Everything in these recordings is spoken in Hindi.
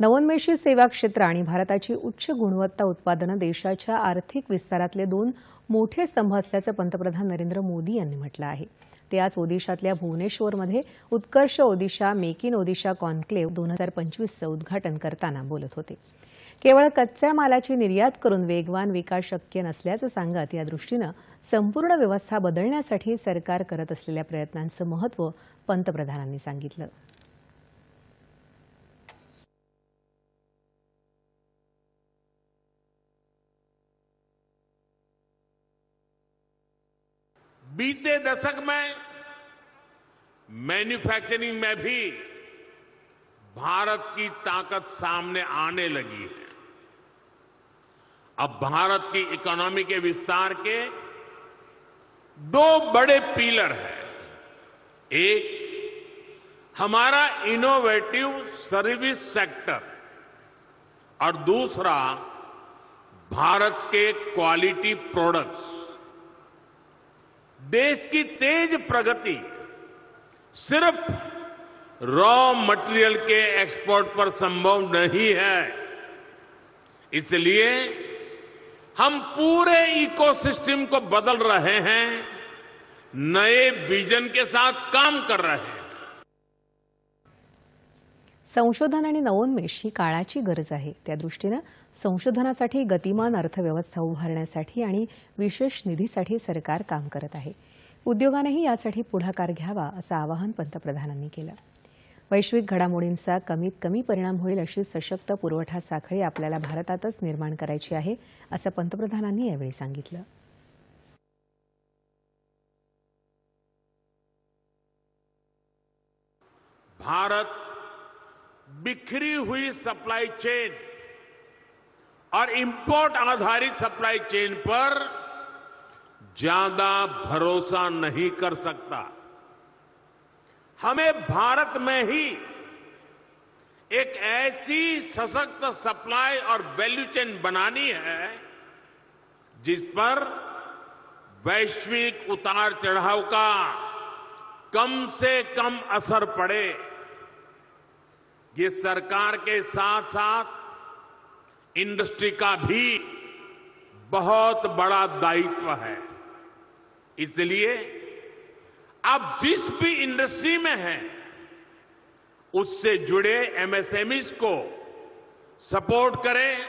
नवोन्मेषी सेवा क्षेत्र आणि भारताची उच्च गुणवत्ता उत्पादनं देशाच्या आर्थिक विस्तारातले दोन मोठे स्तंभ असल्याचं पंतप्रधान नरेंद्र मोदी यांनी म्हटलं आहे. ते आज ओदिशातल्या भुवनेश्वरमध्ये Utkarsh Odisha make in Odisha conclave दोन हजार पंचवीसचं उद्घाटन करताना बोलत होते. केवळ कच्च्या मालाची निर्यात करून वेगवान विकास शक्य नसल्याचं सांगत या दृष्टीनं संपूर्ण व्यवस्था बदलण्यासाठी सरकार करत असलेल्या प्रयत्नांचं महत्त्व पंतप्रधानांनी सांगितलं. बीते दशक में मैन्युफैक्चरिंग में भी भारत की ताकत सामने आने लगी है। अब भारत की इकोनॉमी के विस्तार के दो बड़े पिलर हैं। एक, हमारा इनोवेटिव सर्विस सेक्टर और दूसरा, भारत के क्वालिटी प्रोडक्ट्स देश की तेज प्रगति सिर्फ़ रॉ मटेरियल के एक्सपोर्ट पर संभव नहीं है। इसलिए हम पूरे इकोसिस्टम को बदल रहे हैं, नए विजन के साथ काम कर रहे हैं। संशोधन आणि नवोन्मेष ही काळाची गरज आहे. त्या दृष्टीनं संशोधनासाठी गतिमान अर्थव्यवस्था उभारण्यासाठी आणि विशेष निधीसाठी सरकार काम करत आहे. उद्योगानंही यासाठी पुढाकार घ्यावा असं आवाहन पंतप्रधानांनी केलं. वैश्विक घडामोडींचा कमीत कमी परिणाम होईल अशी सशक्त पुरवठा साखळी आपल्याला भारतातच निर्माण करायची आहे असं पंतप्रधानांनी यावेळी सांगितलं. भारत बिखरी हुई सप्लाई चेन और इंपोर्ट आधारित सप्लाई चेन पर ज़्यादा भरोसा नहीं कर सकता। हमें भारत में ही एक ऐसी सशक्त सप्लाई और वैल्यू चेन बनानी है जिस पर वैश्विक उतार चढ़ाव का कम से कम असर पड़े। ये सरकार के साथ साथ इंडस्ट्री का भी बहुत बड़ा दायित्व है। इसलिए आप जिस भी इंडस्ट्री में हैं, उससे जुड़े एमएसएमईज को सपोर्ट करें,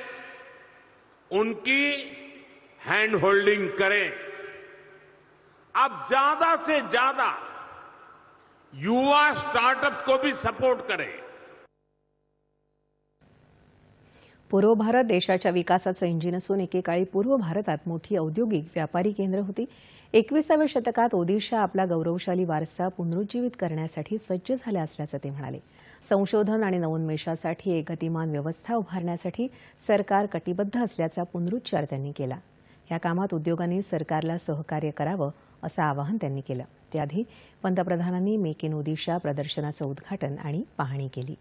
उनकी हैंड होल्डिंग करें। आप ज़्यादा से ज़्यादा युवा स्टार्टअप को भी सपोर्ट करें। पूर्व भारत देशाच्या विकासाचं इंजिन असून एकेकाळी पूर्व भारतात मोठी औद्योगिक व्यापारी केंद्र होती. एकविसाव्या शतकात ओदिशा आपला गौरवशाली वारसा पुनरुज्जीवित करण्यासाठी सज्ज झाल्या असल्याचं ते म्हणाले. संशोधन आणि नवोन्मेषासाठी एक गतिमान व्यवस्था उभारण्यासाठी सरकार कटिबद्ध असल्याचा पुनरुच्चार त्यांनी केला. या कामात उद्योगांनी सरकारला सहकार्य करावं असं आवाहन त्यांनी केलं. त्याआधी पंतप्रधानांनी मेक इन ओदिशा प्रदर्शनाचं उद्घाटन आणि पाहणी केली.